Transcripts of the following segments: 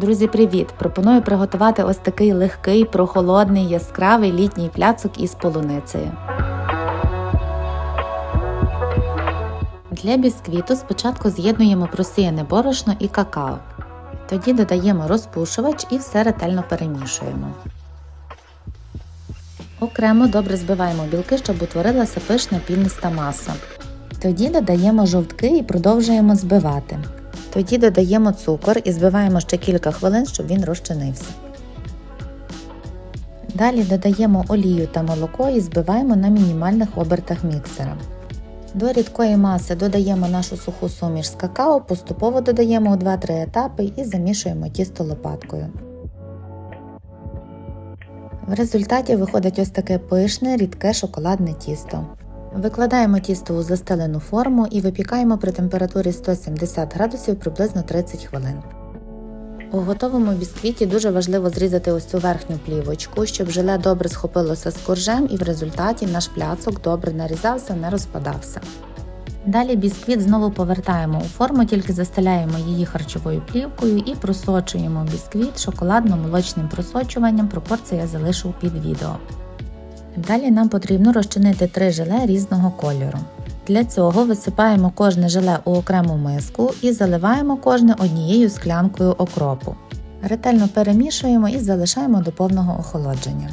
Друзі, привіт! Пропоную приготувати ось такий легкий, прохолодний, яскравий літній пляцок із полуницею. Для бісквіту спочатку з'єднуємо просіяне борошно і какао. Тоді додаємо розпушувач і все ретельно перемішуємо. Окремо добре збиваємо білки, щоб утворилася пишна пільниста маса. Тоді додаємо жовтки і продовжуємо збивати. Тоді додаємо цукор і збиваємо ще кілька хвилин, щоб він розчинився. Далі додаємо олію та молоко і збиваємо на мінімальних обертах міксера. До рідкої маси додаємо нашу суху суміш з какао, поступово додаємо у 2-3 етапи і замішуємо тісто лопаткою. В результаті виходить ось таке пишне, рідке шоколадне тісто. Викладаємо тісто у застелену форму і випікаємо при температурі 170 градусів приблизно 30 хвилин. У готовому бісквіті дуже важливо зрізати ось цю верхню плівочку, щоб желе добре схопилося з коржем і в результаті наш пляцок добре нарізався, не розпадався. Далі бісквіт знову повертаємо у форму, тільки застеляємо її харчовою плівкою і просочуємо бісквіт шоколадно-молочним просочуванням, пропорція я залишу під відео. Далі нам потрібно розчинити три желе різного кольору. Для цього висипаємо кожне желе у окрему миску і заливаємо кожне однією склянкою окропу. Ретельно перемішуємо і залишаємо до повного охолодження.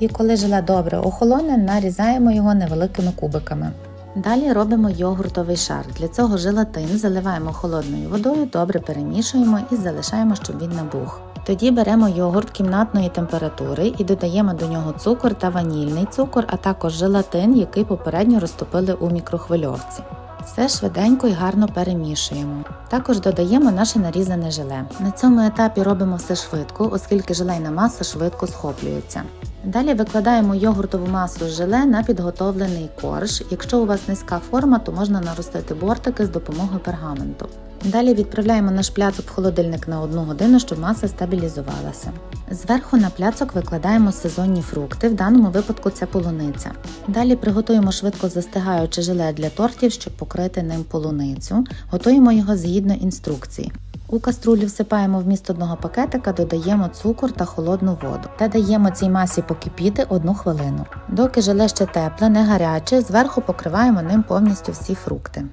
І коли желе добре охолоне, нарізаємо його невеликими кубиками. Далі робимо йогуртовий шар. Для цього желатин заливаємо холодною водою, добре перемішуємо і залишаємо, щоб він набух. Тоді беремо йогурт кімнатної температури і додаємо до нього цукор та ванільний цукор, а також желатин, який попередньо розтопили у мікрохвильовці. Все швиденько і гарно перемішуємо. Також додаємо наше нарізане желе. На цьому етапі робимо все швидко, оскільки желейна маса швидко схоплюється. Далі викладаємо йогуртову масу з желе на підготовлений корж. Якщо у вас низька форма, то можна наростити бортики з допомогою пергаменту. Далі відправляємо наш пляцок в холодильник на 1 годину, щоб маса стабілізувалася. Зверху на пляцок викладаємо сезонні фрукти, в даному випадку це полуниця. Далі приготуємо швидко застигаюче желе для тортів, щоб покрити ним полуницю. Готуємо його згідно інструкції. У каструлю всипаємо вміст одного пакетика, додаємо цукор та холодну воду та даємо цій масі покипіти одну хвилину. Доки желе ще тепле, не гаряче, зверху покриваємо ним повністю всі фрукти.